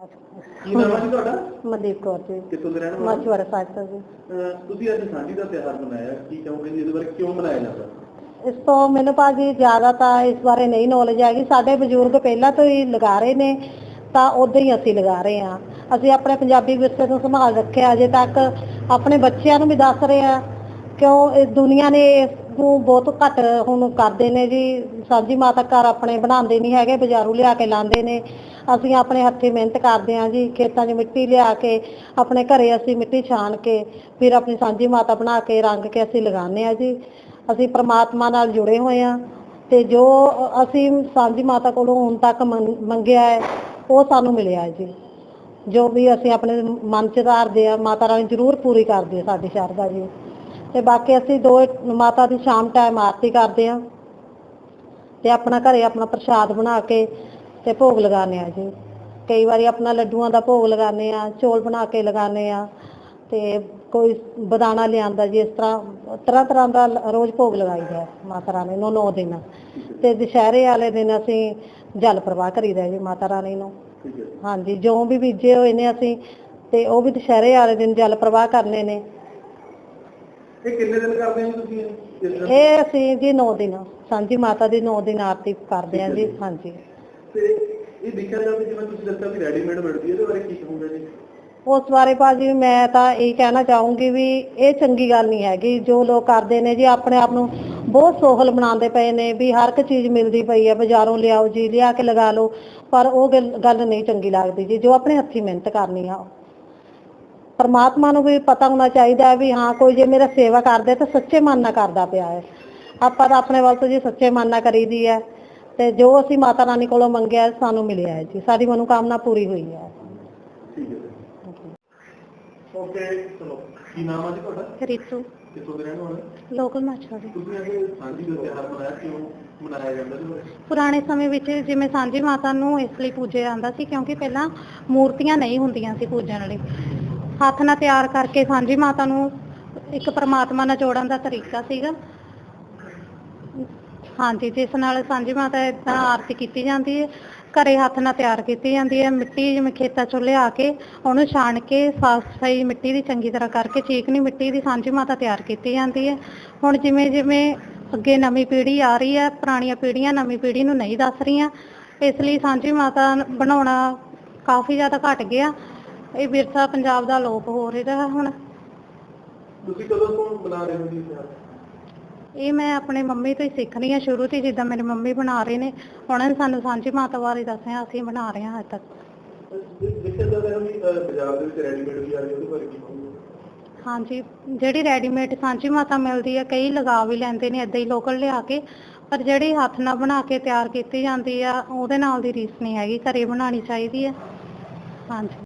ਕੀ ਨਾਮ ਹੈ ਜੀ ਤੁਹਾਡਾ? ਮਨਦੀਪ ਕੌਰ ਜੀ। ਕਿੱਥੋਂ ਦੇ ਰਹਿਣ ਵਾਲੇ? ਮਛਵਰਾ ਸਾਹਿਬ ਤੋਂ ਜੀ। ਤੁਸੀਂ ਅੱਜ ਸਾਂਝੀ ਦਾ ਤਿਉਹਾਰ ਮਨਾਇਆ ਕੀ ਕਹੋਗੇ ਜੀ ਇਹਦੇ ਬਾਰੇ ਕਿਉਂ ਮਨਾਇਆ ਜਾਂਦਾ? ਇਸ ਤੋਂ ਮੈਨੂੰ ਭਾਜੀ ਜ਼ਿਆਦਾ ਤਾਂ ਇਸ ਬਾਰੇ ਨਹੀਂ ਨੌਲੇਜ ਹੈਗੀ। ਸਾਡੇ ਬਜ਼ੁਰਗ ਪਹਿਲਾਂ ਤੋਂ ਹੀ ਲਗਾ ਰਹੇ ਨੇ ਤਾਂ ਉਦਾਂ ਹੀ ਅਸੀਂ ਲਗਾ ਰਹੇ ਹਾਂ। ਅਸੀਂ ਆਪਣੇ ਪੰਜਾਬੀ ਵਿਰਸੇ ਨੂੰ ਸੰਭਾਲ ਰੱਖਿਆ ਅਜੇ ਤੱਕ ਆਪਣੇ ਬੱਚਿਆਂ ਨੂੰ ਵੀ ਦੱਸ ਰਹੇ ਹਾਂ ਕਿਉਂ ਇਸ ਦੁਨੀਆ ਨੇ ਨੂੰ ਬਹੁਤ ਘੱਟ ਹੁਣ ਕਰਦੇ ਨੇ ਜੀ। ਸਾਂਝੀ ਮਾਤਾ ਘਰ ਆਪਣੇ ਬਣਾਉਂਦੇ ਨਹੀਂ ਹੈਗੇ, ਬਾਜ਼ਾਰੂ ਲਿਆ ਕੇ ਲਾਉਂਦੇ ਨੇ। ਅਸੀਂ ਆਪਣੇ ਹੱਥੀਂ ਮਿਹਨਤ ਕਰਦੇ ਹਾਂ ਜੀ, ਖੇਤਾਂ 'ਚ ਮਿੱਟੀ ਲਿਆ ਕੇ, ਆਪਣੇ ਘਰੇ ਅਸੀਂ ਮਿੱਟੀ ਛਾਣ ਕੇ, ਫਿਰ ਆਪਣੀ ਸਾਂਝੀ ਮਾਤਾ ਬਣਾ ਕੇ, ਰੰਗ ਕੇ ਅਸੀਂ ਲਗਾਉਂਦੇ ਹਾਂ ਜੀ। ਅਸੀਂ ਪ੍ਰਮਾਤਮਾ ਨਾਲ ਜੁੜੇ ਹੋਏ ਹਾਂ ਤੇ ਜੋ ਅਸੀਂ ਸਾਂਝੀ ਮਾਤਾ ਕੋਲੋਂ ਹੁਣ ਤੱਕ ਮੰਗਿਆ ਹੈ, ਉਹ ਸਾਨੂੰ ਮਿਲਿਆ ਹੈ ਜੀ। ਜੋ ਵੀ ਅਸੀਂ ਆਪਣੇ ਮਨ ਚ ਧਾਰਦੇ ਆ ਮਾਤਾ ਰਾਣੀ ਜ਼ਰੂਰ ਪੂਰੀ ਕਰਦੀ ਹੈ ਸਾਡੀ ਸ਼ਰਧਾ ਜੀ। ਤੇ ਬਾਕੀ ਅਸੀਂ ਦੋ ਮਾਤਾ ਦੀ ਸ਼ਾਮ ਟਾਈਮ ਆਰਤੀ ਕਰਦੇ ਆ ਤੇ ਆਪਣਾ ਘਰੇ ਆਪਣਾ ਪ੍ਰਸ਼ਾਦ ਬਣਾ ਕੇ ਤੇ ਭੋਗ ਲਗਾਉਂਦੇ ਆ ਜੀ। ਕਈ ਵਾਰੀ ਆਪਣਾ ਲੱਡੂਆਂ ਦਾ ਭੋਗ ਲਗਾਉਂਦੇ ਆ ਚੌਲ ਬਣਾ ਕੇ ਲਗਾਉਂਦੇ ਆ ਤੇ ਕੋਈ ਬਦਾਨਾ ਲਿਆਂਦਾ ਜੀ ਇਸ ਤਰ੍ਹਾਂ ਤਰ੍ਹਾਂ ਤਰ੍ਹਾਂ ਦਾ ਰੋਜ਼ ਭੋਗ ਲਗਾਈਦਾ ਮਾਤਾ ਰਾਣੀ ਨੂੰ 9 ਦਿਨ। ਤੇ ਦੁਸ਼ਹਿਰੇ ਵਾਲੇ ਦਿਨ ਅਸੀਂ ਜਲ ਪ੍ਰਵਾਹ ਕਰੀਦਾ ਜੀ ਮਾਤਾ ਰਾਣੀ ਨੂੰ। ਹਾਂਜੀ ਜੋ ਵੀ ਬੀਜੇ ਹੋਏ ਨੇ ਅਸੀਂ ਤੇ ਉਹ ਵੀ ਦੁਸ਼ਹਿਰੇ ਵਾਲੇ ਦਿਨ ਜਲ ਪ੍ਰਵਾਹ ਕਰਨੇ ਨੇ। ਇਹ ਕਿੰਨੇ ਦਿਨ ਕਰਦੇ ਹੋ ਜੀ ਤੁਸੀਂ ਇਹ? ਇਸ ਦਿਨ? ਇਹ ਅਸੀਂ ਜੀ 9 ਦਿਨ ਸਾਂਝੀ ਮਾਤਾ ਦੀ 9 ਦਿਨ ਆਰਤੀ ਕਰਦੇ ਹਾਂ ਜੀ ਹਾਂਜੀ ਤੇ ਇਹ ਦੇਖਿਆ ਜਾਵੇ ਜਿਵੇਂ ਤੁਸੀਂ ਦੱਸਿਆ ਵੀ ਰੈਡੀਮੇਡ ਮਿਲਦੀ ਹੈ ਇਹਦੇ ਬਾਰੇ ਕੀ ਕਹੋਗੇ ਜੀ ਉਸ ਬਾਰੇ ਭਾਜੀ ਮੈਂ ਤਾਂ ਇਹ ਕਹਿਣਾ ਚਾਹੂੰਗੀ ਵੀ ਇਹ ਚੰਗੀ ਗੱਲ ਨਹੀਂ ਹੈਗੀ ਜੋ ਲੋਕ ਕਰਦੇ ਨੇ ਜੀ ਆਪਣੇ ਆਪ ਨੂੰ ਬਹੁਤ ਸੋਹਲ ਬਣਾਉਂਦੇ ਪਏ ਨੇ ਵੀ ਹਰ ਇੱਕ ਚੀਜ਼ ਮਿਲਦੀ ਪਈ ਹੈ ਬਾਜ਼ਾਰੋਂ ਲਿਆਓ ਜੀ ਲਿਆ ਕੇ ਲਗਾ ਲਓ ਪਰ ਉਹ ਗੱਲ ਗੱਲ ਨਹੀਂ ਚੰਗੀ ਲੱਗਦੀ ਜੀ ਜੋ ਆਪਣੇ ਹੱਥੀਂ ਮਿਹਨਤ ਕਰਨੀ ਆ ਪਰਮਾਤਮਾ ਨੂੰ ਵੀ ਪਤਾ ਹੋਣਾ ਚਾਹੀਦਾ ਹੈ ਵੀ ਹਾਂ ਕੋਈ ਜੇ ਮੇਰਾ ਸੇਵਾ ਕਰਦੇ ਤਾਂ ਸੱਚੇ ਮਨ ਨਾਲ ਕਰਦਾ ਪਿਆ ਹੈ। ਆਪਾਂ ਤਾਂ ਆਪਣੇ ਵੱਲ ਤੋਂ ਜੀ ਸੱਚੇ ਮਨ ਨਾਲ ਕਰੀਦੀ ਹੈ ਤੇ ਜੋ ਅਸੀਂ ਮਾਤਾ ਰਾਣੀ ਕੋਲੋਂ ਮੰਗਿਆ ਸਾਨੂੰ ਮਿਲਿਆ ਹੈ ਜੀ। ਸਾਡੀ ਮਨੋਕਾਮਨਾ ਪੂਰੀ ਹੋਈ ਹੈ। ਠੀਕ ਹੈ ਓਕੇ। ਚਲੋ। ਕੀ ਨਾਮ ਹੈ ਜੀ ਤੁਹਾਡਾ? ਰਿਤੂ। ਕਿੱਥੋਂ ਦੇ ਰਹਿਣ ਵਾਲੇ? ਲੋਕਲ ਮਾਛਵਾੜੇ ਤੁਸੀਂ ਅੱਜ ਸਾਂਝੀ ਦਾ ਤਿਉਹਾਰ ਮਨਾਇਆ ਕਿਉਂ ਮਨਾਇਆ ਜਾਂਦਾ ਜੀ? ਬਾਰੇ? ਪੁਰਾਣੇ ਸਮੇਂ ਵਿੱਚ ਜਿਵੇਂ ਸਾਂਝੀ ਮਾਤਾ ਨੂੰ ਇਸ ਲਈ ਪੂਜਿਆ ਜਾਂਦਾ ਸੀ ਕਿਉਂਕਿ ਪਹਿਲਾਂ ਮੂਰਤੀਆਂ ਨਹੀਂ ਹੁੰਦੀਆਂ ਸੀ ਪੂਜਣ ਲਈ। ਹੱਥ ਨਾਲ ਤਿਆਰ ਕਰਕੇ ਸਾਂਝੀ ਮਾਤਾ ਨੂੰ ਇੱਕ ਪ੍ਰਮਾਤਮਾ ਨਾਲ ਜੋੜਨ ਦਾ ਤਰੀਕਾ ਸੀਗਾ। ਹਾਂਜੀ, ਜਿਸ ਨਾਲ ਸਾਂਝੀ ਮਾਤਾ ਇਦਾਂ ਆਰਤੀ ਕੀਤੀ ਜਾਂਦੀ ਹੈ। ਘਰੇ ਹੱਥ ਨਾਲ ਤਿਆਰ ਕੀਤੀ ਜਾਂਦੀ ਹੈ। ਮਿੱਟੀ ਜਿਵੇਂ ਖੇਤਾਂ ਚੋਂ ਲਿਆ ਕੇ ਉਹਨੂੰ ਛਾਣ ਕੇ ਸਾਫ਼ ਸਫ਼ਾਈ ਮਿੱਟੀ ਦੀ ਚੰਗੀ ਤਰ੍ਹਾਂ ਕਰਕੇ ਚੀਕਣੀ ਮਿੱਟੀ ਦੀ ਸਾਂਝੀ ਮਾਤਾ ਤਿਆਰ ਕੀਤੀ ਜਾਂਦੀ ਹੈ। ਹੁਣ ਜਿਵੇਂ ਜਿਵੇਂ ਅੱਗੇ ਨਵੀਂ ਪੀੜ੍ਹੀ ਆ ਰਹੀ ਹੈ, ਪੁਰਾਣੀਆਂ ਪੀੜ੍ਹੀਆਂ ਨਵੀਂ ਪੀੜ੍ਹੀ ਨੂੰ ਨਹੀਂ ਦੱਸ ਰਹੀਆਂ, ਇਸ ਲਈ ਸਾਂਝੀ ਮਾਤਾ ਬਣਾਉਣਾ ਕਾਫੀ ਜ਼ਿਆਦਾ ਘਟ ਗਿਆ। ਇਹ ਵਿਰਸਾ ਪੰਜਾਬ ਦਾ ਲੋਪ ਹੋ ਰਿਹਾ ਹੁਣ। ਤੁਸੀਂ ਕਦੋਂ ਤੋਂ ਬਣਾ ਰਹੇ ਹੋ ਜੀ ਇਹ ਮੈਂ ਆਪਣੇ ਮੰਮੀ ਤੋਂ ਹੀ ਸਿੱਖ ਰਹੀ ਹਾਂ ਸ਼ੁਰੂ ਤੋਂ ਹੀ ਜਿੱਦਾਂ ਮੇਰੀ ਮੰਮੀ ਬਣਾ ਰਹੇ ਨੇ ਉਹਨਾਂ ਨੇ ਸਾਨੂੰ ਸਾਂਝੀ ਮਾਤਾ ਬਾਰੇ ਦੱਸਿਆ ਅਸੀਂ ਬਣਾ ਰਹੇ ਹਾਂ ਹਜੇ ਤੱਕ। ਦੇਖਿਆ ਜਾਂਦਾ ਹੈ ਵੀ ਅਹ, ਬਾਜ਼ਾਰ ਦੇ ਵਿੱਚ ਰੈਡੀਮੇਡ ਵੀ ਆ ਰਹੀ ਹੈ ਉਹਦੇ ਬਾਰੇ ਕੀ ਕਹੋਗੇ ਹਾਂਜੀ ਜਿਹੜੀ ਰੈਡੀਮੇਡ ਸਾਂਝੀ ਮਾਤਾ ਮਿਲਦੀ ਹੈ ਕਈ ਲਗਾ ਵੀ ਲੈਂਦੇ ਨੇ ਏਦਾਂ ਹੀ ਲੋਕਲ ਲਿਆ ਕੇ ਪਰ ਜਿਹੜੀ ਹੱਥ ਨਾਲ ਬਣਾ ਕੇ ਤਿਆਰ ਕੀਤੀ ਜਾਂਦੀ ਆ ਉਹਦੇ ਨਾਲ ਦੀ ਰੀਸ ਨਹੀਂ ਹੈਗੀ ਘਰੇ ਬਣਾਉਣੀ ਚਾਹੀਦੀ ਹੈ ਹਾਂਜੀ।